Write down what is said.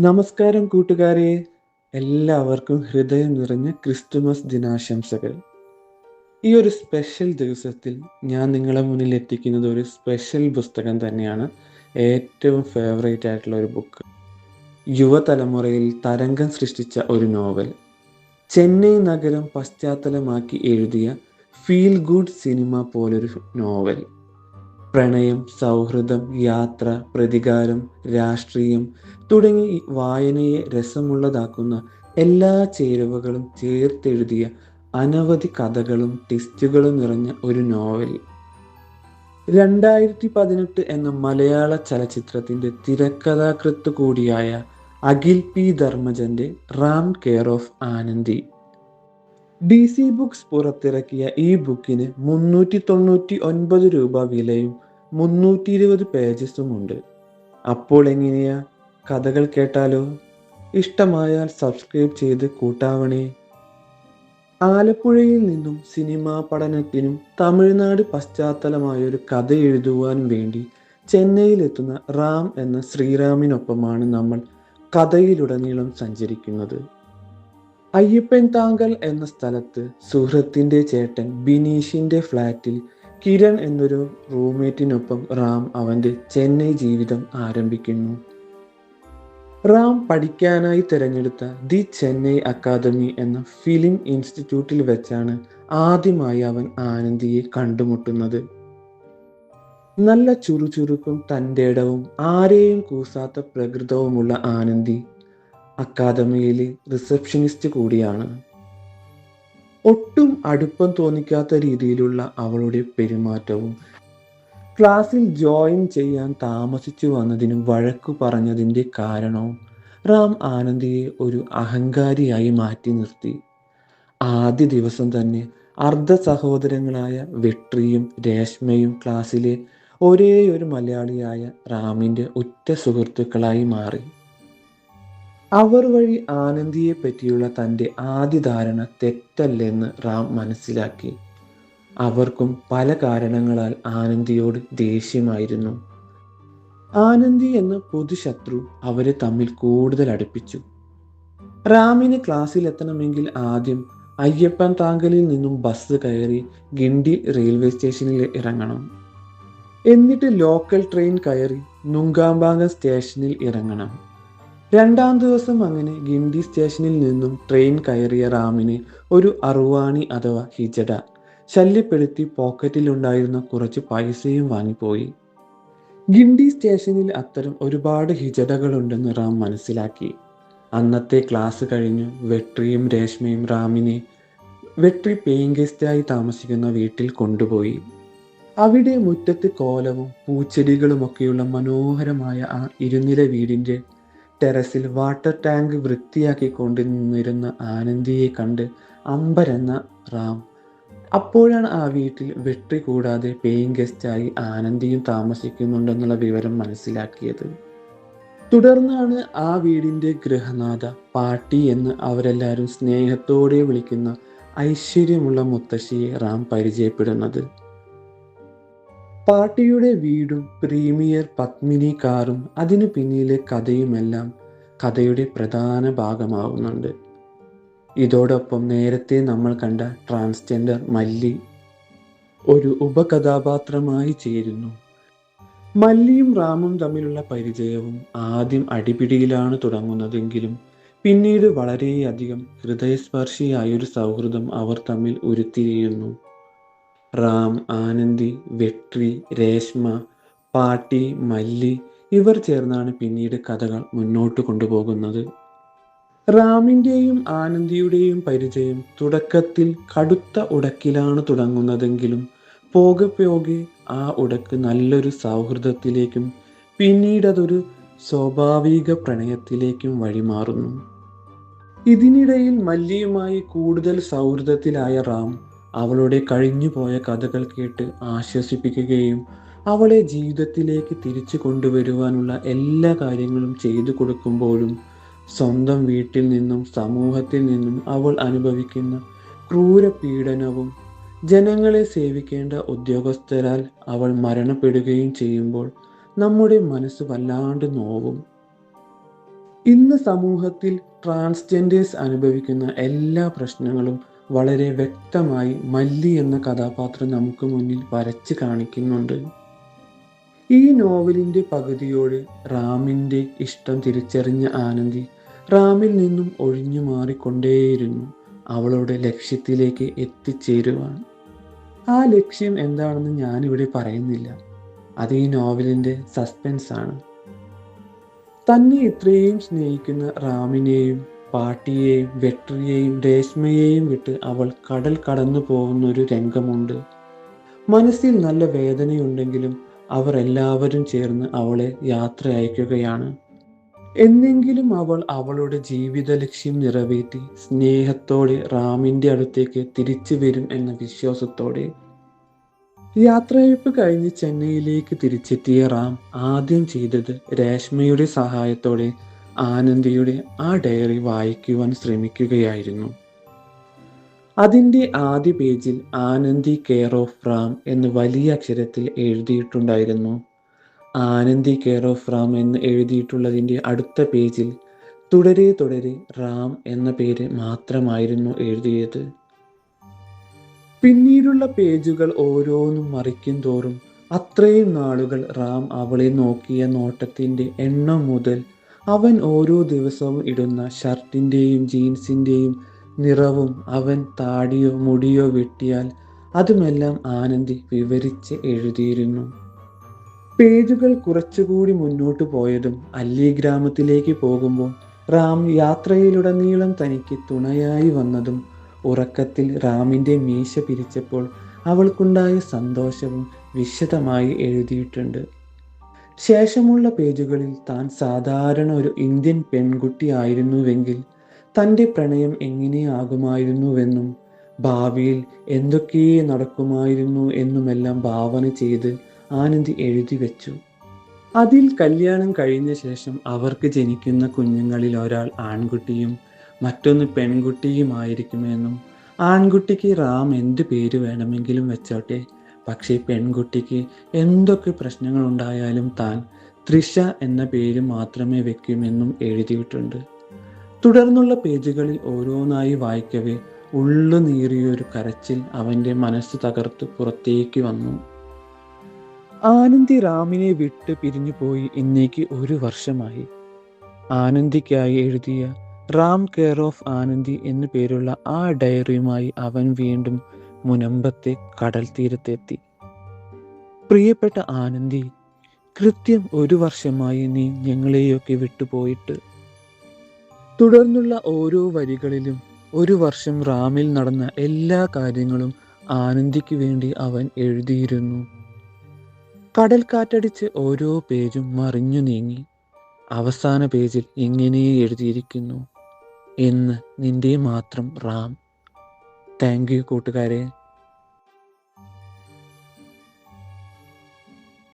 നമസ്കാരം കൂട്ടുകാരെ. എല്ലാവർക്കും ഹൃദയം നിറഞ്ഞ ക്രിസ്തുമസ് ദിനാശംസകൾ. ഈ ഒരു സ്പെഷ്യൽ ദിവസത്തിൽ ഞാൻ നിങ്ങളെ മുന്നിൽ എത്തിക്കുന്നത് ഒരു സ്പെഷ്യൽ പുസ്തകം തന്നെയാണ്. ഏറ്റവും ഫേവറേറ്റ് ആയിട്ടുള്ള ഒരു ബുക്ക് യുവതലമുറയിൽ തരംഗം സൃഷ്ടിച്ച ഒരു നോവൽ ചെന്നൈ നഗരം പശ്ചാത്തലമാക്കി എഴുതിയ ഫീൽ ഗുഡ് സിനിമ പോലൊരു നോവൽ പ്രണയം സൗഹൃദം യാത്ര പ്രതികാരം രാഷ്ട്രീയം തുടങ്ങി വായനയെ രസമുള്ളതാക്കുന്ന എല്ലാ ചേരുവകളും ചേർത്തെഴുതിയ അനവധി കഥകളും ടിസ്റ്റുകളും നിറഞ്ഞ ഒരു നോവൽ. രണ്ടായിരത്തി പതിനെട്ട് എന്ന മലയാള ചലച്ചിത്രത്തിന്റെ തിരക്കഥാകൃത്ത് കൂടിയായ Akhil P. ധർമ്മജന്റെ Ram care of Anandi. D C Books പുറത്തിറക്കിയ ഈ ബുക്കിന് മുന്നൂറ്റി തൊണ്ണൂറ്റി ഒൻപത് രൂപ വിലയും മുന്നൂറ്റി ഇരുപത് പേജസും ഉണ്ട് അപ്പോൾ എങ്ങനെയാ? കഥകൾ കേട്ടാലോ? ഇഷ്ടമായാൽ സബ്സ്ക്രൈബ് ചെയ്ത് കൂട്ടാവണേ. ആലപ്പുഴയിൽ നിന്നും സിനിമാ പഠനത്തിനും തമിഴ്നാട് പശ്ചാത്തലമായ ഒരു കഥ എഴുതുവാനും വേണ്ടി ചെന്നൈയിലെത്തുന്ന റാം എന്ന ശ്രീറാമിനൊപ്പമാണ് നമ്മൾ കഥയിലുടനീളം സഞ്ചരിക്കുന്നത്. അയ്യപ്പൻ താങ്കൽ എന്ന സ്ഥലത്ത് സുഹൃത്തിന്റെ ചേട്ടൻ ബിനീഷിന്റെ ഫ്ലാറ്റിൽ കിരൺ എന്നൊരു റൂംമേറ്റിനൊപ്പം റാം അവന്റെ ചെന്നൈ ജീവിതം ആരംഭിക്കുന്നു. റാം പഠിക്കാനായി തിരഞ്ഞെടുത്ത ദി ചെന്നൈ അക്കാദമി എന്ന ഫിലിം ഇൻസ്റ്റിറ്റ്യൂട്ടിൽ വെച്ചാണ് ആദ്യമായി അവൻ ആനന്ദിയെ കണ്ടുമുട്ടുന്നത്. നല്ല ചുറുചുറുക്കും തന്റെ ഇടവും ആരെയും കൂസാത്ത പ്രകൃതവുമുള്ള ആനന്ദി അക്കാദമിയിലെ റിസപ്ഷനിസ്റ്റ് കൂടിയാണ്. ഒട്ടും അടുപ്പം തോന്നിക്കാത്ത രീതിയിലുള്ള അവളുടെ പെരുമാറ്റവും ക്ലാസ്സിൽ ജോയിൻ ചെയ്യാൻ താമസിച്ചു വന്നതിന് വഴക്കു പറഞ്ഞതിന്റെ കാരണവും റാം ആനന്ദിയെ ഒരു അഹങ്കാരിയായി മാറ്റി നിർത്തി. ആദ്യ ദിവസം തന്നെ അർദ്ധ സഹോദരങ്ങളായ വെട്രിയും രേഷ്മയും ക്ലാസ്സിലെ ഒരേ ഒരു മലയാളിയായ റാമിന്റെ ഉറ്റ സുഹൃത്തുക്കളായി മാറി. അവർ വഴി ആനന്ദിയെ പറ്റിയുള്ള തന്റെ ആദ്യ ധാരണ തെറ്റല്ലെന്ന് റാം മനസ്സിലാക്കി. അവർക്കും പല കാരണങ്ങളാൽ ആനന്ദിയോട് ദേഷ്യമായിരുന്നു. ആനന്ദി എന്ന പൊതുശത്രു അവരെ തമ്മിൽ കൂടുതൽ അടുപ്പിച്ചു. റാമിന് ക്ലാസ്സിൽ എത്തണമെങ്കിൽ ആദ്യം അയ്യപ്പൻ താങ്കലിൽ നിന്നും ബസ് കയറി ഗിണ്ടി റെയിൽവേ സ്റ്റേഷനിൽ ഇറങ്ങണം. എന്നിട്ട് ലോക്കൽ ട്രെയിൻ കയറി നുങ്കാമ്പാങ്കം സ്റ്റേഷനിൽ ഇറങ്ങണം. രണ്ടാം ദിവസം അങ്ങനെ ഗിണ്ടി സ്റ്റേഷനിൽ നിന്നും ട്രെയിൻ കയറിയ റാമിന് ഒരു അറുവാണി അഥവാ ഹിജഡ ശല്യപ്പെടുത്തി പോക്കറ്റിലുണ്ടായിരുന്ന കുറച്ച് പൈസയും വാങ്ങിപ്പോയി. ഗിണ്ടി സ്റ്റേഷനിൽ അത്തരം ഒരുപാട് ഹിജടകളുണ്ടെന്ന് റാം മനസ്സിലാക്കി. അന്നത്തെ ക്ലാസ് കഴിഞ്ഞ് വെട്രിയും രേഷ്മയും റാമിനെ വെട്രി പേയിങ് ഗസ്റ്റായി താമസിക്കുന്ന വീട്ടിൽ കൊണ്ടുപോയി. അവിടെ മുറ്റത്ത് കോലവും പൂച്ചെടികളുമൊക്കെയുള്ള മനോഹരമായ ആ ഇരുനില വീടിന്റെ ടെറസിൽ വാട്ടർ ടാങ്ക് വൃത്തിയാക്കിക്കൊണ്ട് നിന്നിരുന്ന ആനന്ദിയെ കണ്ട് അമ്പരെന്ന റാം. അപ്പോഴാണ് ആ വീട്ടിൽ വെട്ടി കൂടാതെ പേയിങ് ഗസ്റ്റായി ആനന്ദിയും താമസിക്കുന്നുണ്ടെന്നുള്ള വിവരം മനസ്സിലാക്കിയത്. തുടർന്നാണ് ആ വീടിന്റെ ഗൃഹനാഥ പാട്ടി എന്ന് അവരെല്ലാവരും സ്നേഹത്തോടെ വിളിക്കുന്ന ഐശ്വര്യമുള്ള മുത്തശ്ശിയെ റാം പരിചയപ്പെടുന്നത്. പാട്ടിയുടെ വീടും പ്രീമിയർ പത്മിനി കാറും അതിനു പിന്നിലെ കഥയുമെല്ലാം കഥയുടെ പ്രധാന ഭാഗമാവുന്നുണ്ട്. ഇതോടൊപ്പം നേരത്തെ നമ്മൾ കണ്ട ട്രാൻസ്ജെൻഡർ മല്ലി ഒരു ഉപകഥാപാത്രമായി ചേരുന്നു. മല്ലിയും റാമും തമ്മിലുള്ള പരിചയവും ആദ്യം അടിപിടിയിലാണ് തുടങ്ങുന്നതെങ്കിലും പിന്നീട് വളരെയധികം ഹൃദയസ്പർശിയായൊരു സൗഹൃദം അവർ തമ്മിൽ ഉരുത്തിരിയുന്നു. റാം ആനന്ദി വെട്രി രേഷ്മ പാട്ടി മല്ലി ഇവർ ചേർന്നാണ് പിന്നീട് കഥകൾ മുന്നോട്ട് കൊണ്ടുപോകുന്നത്. റാമിന്റെയും ആനന്ദിയുടെയും പരിചയം തുടക്കത്തിൽ കടുത്ത ഉടക്കിലാണ് തുടങ്ങുന്നതെങ്കിലും പോകെ പോകെ ആ ഉടക്ക് നല്ലൊരു സൗഹൃദത്തിലേക്കും പിന്നീടതൊരു സ്വാഭാവിക പ്രണയത്തിലേക്കും വഴിമാറുന്നു. ഇതിനിടയിൽ മല്ലിയുമായി കൂടുതൽ സൗഹൃദത്തിലായ റാം അവളുടെ കഴിഞ്ഞുപോയ കഥകൾ കേട്ട് ആശ്വസിപ്പിക്കുകയും അവളെ ജീവിതത്തിലേക്ക് തിരിച്ചു കൊണ്ടുവരുവാനുള്ള എല്ലാ കാര്യങ്ങളും ചെയ്തു കൊടുക്കുമ്പോഴും സ്വന്തം വീട്ടിൽ നിന്നും സമൂഹത്തിൽ നിന്നും അവൾ അനുഭവിക്കുന്ന ക്രൂര പീഡനവും ജനങ്ങളെ സേവിക്കേണ്ട ഉദ്യോഗസ്ഥരാൽ അവൾ മരണപ്പെടുകയും ചെയ്യുമ്പോൾ നമ്മുടെ മനസ്സ് വല്ലാണ്ട് നോവും. ഇന്ന് സമൂഹത്തിൽ ട്രാൻസ്ജെൻഡേഴ്സ് അനുഭവിക്കുന്ന എല്ലാ പ്രശ്നങ്ങളും വളരെ വ്യക്തമായി മല്ലി എന്ന കഥാപാത്രം നമുക്ക് മുന്നിൽ വരച്ച് കാണിക്കുന്നുണ്ട്. ഈ നോവലിന്റെ പകുതിയോട് റാമിന്റെ ഇഷ്ടം തിരിച്ചറിഞ്ഞ ആനന്ദി റാമിൽ നിന്നും ഒഴിഞ്ഞു മാറിക്കൊണ്ടേയിരുന്നു. അവളുടെ ലക്ഷ്യത്തിലേക്ക് എത്തിച്ചേരുവാൻ. ആ ലക്ഷ്യം എന്താണെന്ന് ഞാനിവിടെ പറയുന്നില്ല. അത് ഈ നോവലിന്റെ സസ്പെൻസ് ആണ് തന്നെ ഇത്രയും സ്നേഹിക്കുന്ന റാമിനെയും പാട്ടിയെയും വെട്രിയെയും രേഷ്മയെയും വിട്ട് അവൾ കടൽ കടന്നു പോകുന്ന ഒരു രംഗമുണ്ട്. മനസ്സിൽ നല്ല വേദനയുണ്ടെങ്കിലും അവർ എല്ലാവരും ചേർന്ന് അവളെ യാത്ര അയക്കുകയാണ്. എന്നെങ്കിലും അവൾ അവളുടെ ജീവിത ലക്ഷ്യം നിറവേറ്റി സ്നേഹത്തോടെ റാമിന്റെ അടുത്തേക്ക് തിരിച്ചു വരും എന്ന വിശ്വാസത്തോടെ. യാത്രയയപ്പ് കഴിഞ്ഞ് ചെന്നൈയിലേക്ക് തിരിച്ചെത്തിയ റാം ആദ്യം ചെയ്തത് രേഷ്മയുടെ സഹായത്തോടെ ആനന്ദിയുടെ ആ ഡയറി വായിക്കുവാൻ ശ്രമിക്കുകയായിരുന്നു. അതിന്റെ ആദ്യ പേജിൽ ആനന്ദി കെയർ ഓഫ് റാം എന്ന് വലിയ അക്ഷരത്തിൽ എഴുതിയിട്ടുണ്ടായിരുന്നു. ആനന്ദി കെയർ ഓഫ് റാം എന്ന് എഴുതിയിട്ടുള്ളതിന്റെ അടുത്ത പേജിൽ തുടരെ തുടരെ റാം എന്ന പേര് മാത്രമായിരുന്നു എഴുതിയത്. പിന്നീടുള്ള പേജുകൾ ഓരോന്നും മറിക്കും തോറും അത്രയും നാളുകൾ റാം അവളെ നോക്കിയ നോട്ടത്തിന്റെ എണ്ണം മുതൽ അവൻ ഓരോ ദിവസവും ഇടുന്ന ഷർട്ടിന്റെയും ജീൻസിന്റെയും നിറവും അവൻ താടിയോ മുടിയോ വെട്ടിയാൽ അതുമെല്ലാം ആനന്ദി വിവരിച്ച് എഴുതിയിരുന്നു. പേജുകൾ കുറച്ചുകൂടി മുന്നോട്ട് പോയതും അല്ലി ഗ്രാമത്തിലേക്ക് പോകുമ്പോൾ റാം യാത്രയിലുടനീളം തനിക്ക് തുണയായി വന്നതും ഉറക്കത്തിൽ റാമിന്റെ മീശ പിരിച്ചപ്പോൾ അവൾക്കുണ്ടായ സന്തോഷവും വിശദമായി എഴുതിയിട്ടുണ്ട്. ശേഷമുള്ള പേജുകളിൽ താൻ സാധാരണ ഒരു ഇന്ത്യൻ പെൺകുട്ടിയായിരുന്നുവെങ്കിൽ തന്റെ പ്രണയം എങ്ങനെയാകുമായിരുന്നുവെന്നും ഭാവിയിൽ എന്തൊക്കെ നടക്കുമായിരുന്നു എന്നുമെല്ലാം ഭാവന ചെയ്ത് ആനന്ദി എഴുതി വെച്ചു. അതിൽ കല്യാണം കഴിഞ്ഞ ശേഷം അവർക്ക് ജനിക്കുന്ന കുഞ്ഞുങ്ങളിൽ ഒരാൾ ആൺകുട്ടിയും മറ്റൊന്ന് പെൺകുട്ടിയുമായിരിക്കുമെന്നും ആൺകുട്ടിക്ക് റാം എന്ത് പേര് വേണമെങ്കിലും വെച്ചോട്ടെ പക്ഷേ പെൺകുട്ടിക്ക് എന്തൊക്കെ പ്രശ്നങ്ങൾ ഉണ്ടായാലും താൻ തൃഷ എന്ന പേര് മാത്രമേ വെക്കുമെന്നും എഴുതിയിട്ടുണ്ട്. തുടർന്നുള്ള പേജുകളിൽ ഓരോന്നായി വായിക്കവേ ഉള്ളു നീറിയൊരു കരച്ചിൽ അവന്റെ മനസ്സ് തകർത്ത് പുറത്തേക്ക് വന്നു. ആനന്ദി റാമിനെ വിട്ട് പിരിഞ്ഞു പോയി ഇന്നേക്ക് ഒരു വർഷമായി. ആനന്ദിക്കായി എഴുതിയ റാം കെയർ ഓഫ് ആനന്ദി എന്നു പേരുള്ള ആ ഡയറിയുമായി അവൻ വീണ്ടും മുനമ്പത്തെ കടൽ തീരത്തെത്തി പ്രിയപ്പെട്ട ആനന്ദി കൃത്യം ഒരു വർഷമായി നീ ഞങ്ങളെയൊക്കെ വിട്ടുപോയിട്ട്. തുടർന്നുള്ള ഓരോ വരികളിലും ഒരു വർഷം റാമിൽ നടന്ന എല്ലാ കാര്യങ്ങളും ആനന്ദിക്ക് വേണ്ടി അവൻ എഴുതിയിരുന്നു. കടൽ കാറ്റടിച്ച് ഓരോ പേജും മറിഞ്ഞു നീങ്ങി. അവസാന പേജിൽ ഇങ്ങനെ എഴുതിയിരിക്കുന്നു എന്ന് നിന്റെ മാത്രം റാം. താങ്ക് യു കൂട്ടുകാരെ